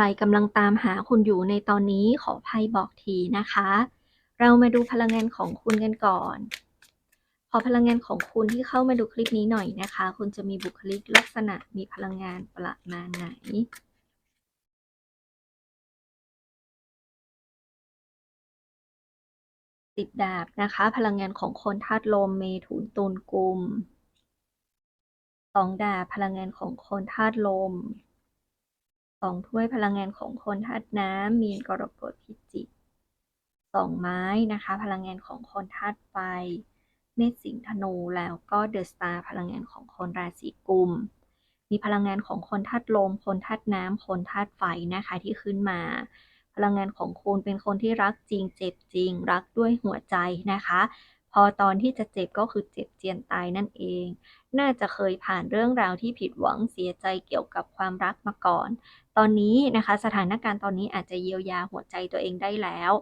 รกำลังตามหาคุณอยู่ในตอนนี้ขอไพ่บอกทีนะคะ เรามาดูพลังงานของคุณกันก่อนขอพลังงานของคุณที่เข้ามาดูคลิปนี้หน่อยนะคะ คุณจะมีบุคลิกลักษณะมีพลังงานประมาณไหนติดดาบนะคะ พลังงานของคนธาตุลมเมถุนตุลกุมสองดาบพลังงานของคนธาตุลม สองถ้วยพลังงานของคนธาตุน้ำมีนกรกฎพิจิกสองไม้นะคะ พลังงานของคนธาตุไฟ เมษสิงห์ธนูแล้วก็เดอะสตาร์พลังงานของคนราศีกุม มีพลังงานของคนธาตุลม คนธาตุน้ำคนธาตุไฟนะคะที่ขึ้นมา พลังงานของคุณเป็นคนที่รักจริงเจ็บจริง รักด้วยหัวใจนะคะ พอตอนที่จะเจ็บก็คือเจ็บเจียนตายนั่นเอง น่าจะเคยผ่านเรื่องราวที่ผิดหวังเสียใจเกี่ยวกับความรักมาก่อน ตอนนี้นะคะ สถานการณ์ตอนนี้อาจจะเยียวยาหัวใจตัวเองได้แล้ว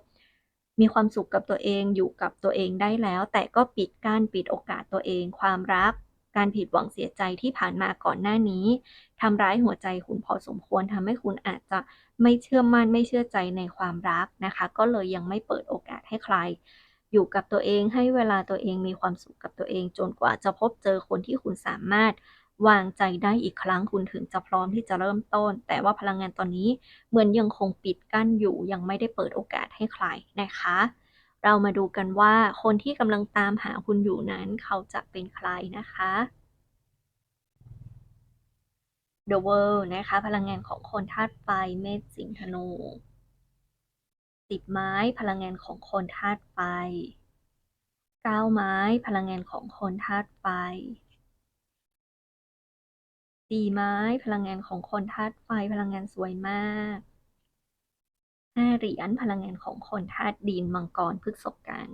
มีความสุขกับตัวเองอยู่กับตัวเองได้แล้ว แต่ก็ปิดกั้นปิดโอกาสตัวเอง ความรัก การผิดหวังเสียใจที่ผ่านมาก่อนหน้านี้ทำร้ายหัวใจคุณพอสมควรทำให้คุณอาจจะไม่เชื่อมั่นไม่เชื่อใจในความรักนะคะ ก็เลยยังไม่เปิดโอกาสให้ใคร อยู่กับตัวเองให้เวลาตัวเองมีความสุขกับตัวเอง จนกว่าจะพบเจอคนที่คุณสามารถวางใจได้อีกครั้งคุณถึงจะพร้อมที่จะเริ่มต้น แต่ว่าพลังงานตอนนี้เหมือนยังคงปิดกั้นอยู่ ยังไม่ได้เปิดโอกาสให้ใครนะคะ เรามาดูกันว่าคนที่กำลังตามหาคุณอยู่นั้น เขาจะเป็นใครนะคะ The World นะคะ พลังงานของคนธาตุไฟเมษสิงห์ธนู สิบไม้พลังงานของคนธาตุไฟเก้าไม้พลังงานของคนธาตุไฟสี่ไม้พลังงานของคนธาตุไฟพลังงานสวยมากห้าเหรียญพลังงานของคนธาตุดินมังกรพฤษกัน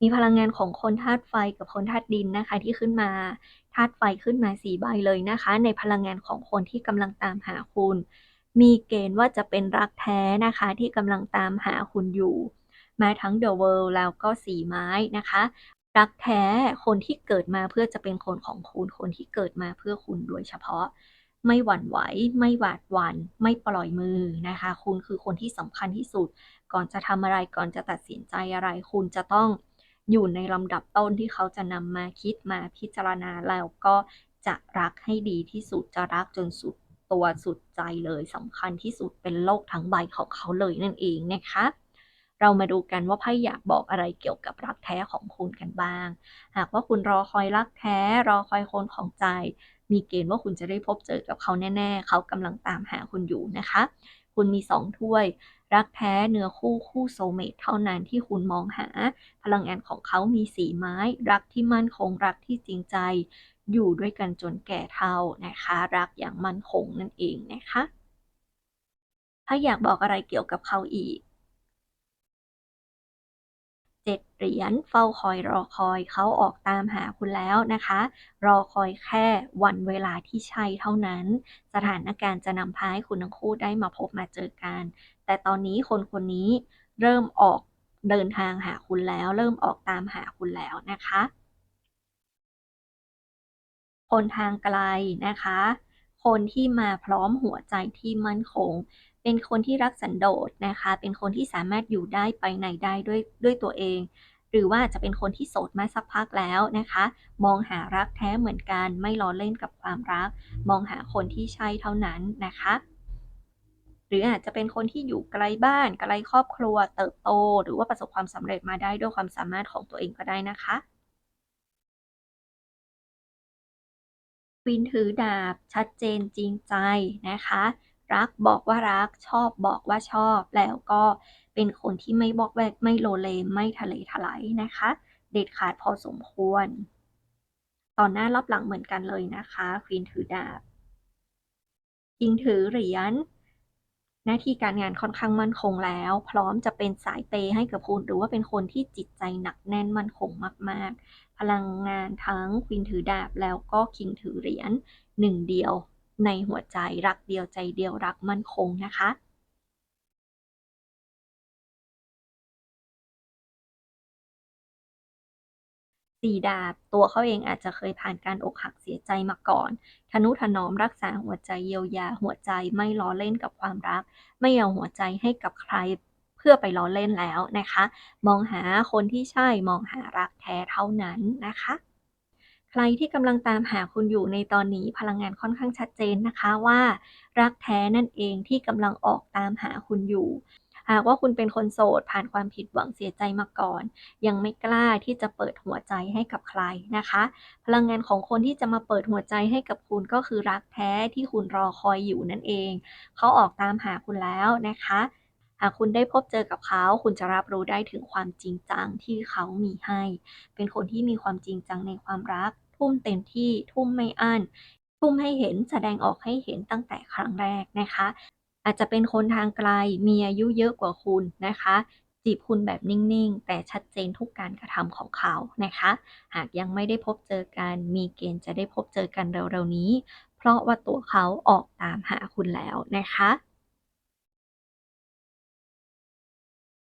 มีพลังงานของคนธาตุไฟกับคนธาตุดินนะคะ ที่ขึ้นมาธาตุไฟขึ้นมาสี่ใบเลยนะคะ ในพลังงานของคนที่กำลังตามหาคุณ มีเกณฑ์ว่าจะเป็นรักแท้นะคะที่กำลังตามหาคุณอยู่มาทั้ง The World แล้วก็สี่ไม้นะคะ รักแท้คนที่เกิดมาเพื่อจะเป็นคนของคุณ คนที่เกิดมาเพื่อคุณโดยเฉพาะ ไม่หวั่นไหว ไม่หวาดหวัน่นไม่ปล่อยมือนะคะ คุณคือคนที่สำคัญที่สุด ก่อนจะทำอะไรก่อนจะตัดสินใจอะไร คุณจะต้องอยู่ในลำดับต้นที่เขาจะนำมาคิดมาพิจารณาแล้วก็จะรักให้ดีที่สุดจะรักจนสุด ตัวสุดใจเลยสำคัญที่สุดเป็นโลกทั้งใบของเขาเลยนั่นเองนะคะ เรามาดูกันว่าไพ่อยากบอกอะไรเกี่ยวกับรักแท้ของคุณกันบ้าง หากว่าคุณรอคอยรักแท้ รอคอยคนของใจ มีเกณฑ์ว่าคุณจะได้พบเจอกับเขาแน่ๆ เขากำลังตามหาคุณอยู่นะคะ คุณมีสองถ้วยรักแท้เนื้อคู่คู่โซเมตเท่านั้นที่คุณมองหา พลังงานของเขามีสีไม้ รักที่มั่นคงรักที่จริงใจ อยู่ด้วยกันจนแก่เท่านะคะ รักอย่างมั่นคงนั่นเองนะคะ ถ้าอยากบอกอะไรเกี่ยวกับเขาอีกเจ็ดเหรียญเฝ้าคอยรอคอยเขาออกตามหาคุณแล้วนะคะ รอคอยแค่วันเวลาที่ใช่เท่านั้น สถานการณ์จะนำพาให้คุณทั้งคู่ได้มาพบมาเจอกัน แต่ตอนนี้คนคนนี้เริ่มออกเดินทางหาคุณแล้ว เริ่มออกตามหาคุณแล้วนะคะ คนทางไกลนะคะ คนที่มาพร้อมหัวใจที่มั่นคง เป็นคนที่รักสันโดษนะคะ เป็นคนที่สามารถอยู่ได้ไปไหนได้ด้วยด้วยตัวเอง หรือว่าจะเป็นคนที่โสดมาสักพักแล้วนะคะ มองหารักแท้เหมือนกัน ไม่ล้อเล่นกับความรัก มองหาคนที่ใช่เท่านั้นนะคะหรืออาจจะเป็นคนที่อยู่ไกลบ้านไกลครอบครัว เติบโต หรือว่าประสบความสำเร็จมาได้ด้วยความสามารถของตัวเองก็ได้นะคะ วินถือดาบ ชัดเจนจริงใจนะคะ รักบอกว่ารักชอบบอกว่าชอบ แล้วก็เป็นคนที่ไม่บอกแวกไม่โลเลไม่ทะเลทลายนะคะ เด็ดขาดพอสมควรตอนหน้ารับหลังเหมือนกันเลยนะคะควีนถือดาบยิงถือเหรียญ หน้าที่การงานค่อนข้างมั่นคงแล้ว พร้อมจะเป็นสายเปให้กับคุณ หรือว่าเป็นคนที่จิตใจหนักแน่นมั่นคงมาก ๆ พลังงานทั้งควินถือดาบแล้วก็คิงถือเหรียญหนึ่งเดียวในหัวใจรักเดียวใจเดียวรักมั่นคงนะคะ สีดาบ ตัวเขาเองอาจจะเคยผ่านการอกหักเสียใจมาก่อน ทนุถนอมรักษาหัวใจเยียวยา หัวใจไม่ล้อเล่นกับความรัก ไม่เอาหัวใจให้กับใครเพื่อไปล้อเล่นแล้วนะคะ มองหาคนที่ใช่มองหารักแท้เท่านั้นนะคะใครที่กำลังตามหาคุณอยู่ในตอนนี้พลังงานค่อนข้างชัดเจนนะคะว่า รักแท้นั่นเองที่กำลังออกตามหาคุณอยู่ หากว่าคุณเป็นคนโสดผ่านความผิดหวังเสียใจมาก่อน ยังไม่กล้าที่จะเปิดหัวใจให้กับใครนะคะ พลังงานของคนที่จะมาเปิดหัวใจให้กับคุณก็คือรักแท้ที่คุณรอคอยอยู่นั่นเอง เขาออกตามหาคุณแล้วนะคะหากคุณได้พบเจอกับเขา คุณจะรับรู้ได้ถึงความจริงจังที่เขามีให้ เป็นคนที่มีความจริงจังในความรัก ทุ่มเต็มที่ ทุ่มไม่อั้น ทุ่มให้เห็น แสดงออกให้เห็นตั้งแต่ครั้งแรกนะคะ อาจจะเป็นคนทางไกลมีอายุเยอะกว่าคุณนะคะ จีบคุณแบบนิ่งๆ แต่ชัดเจนทุกการกระทำของเขานะคะ หากยังไม่ได้พบเจอกันมีเกณฑ์จะได้พบเจอกันเร็วๆนี้ เพราะว่าตัวเขาออกตามหาคุณแล้วนะคะ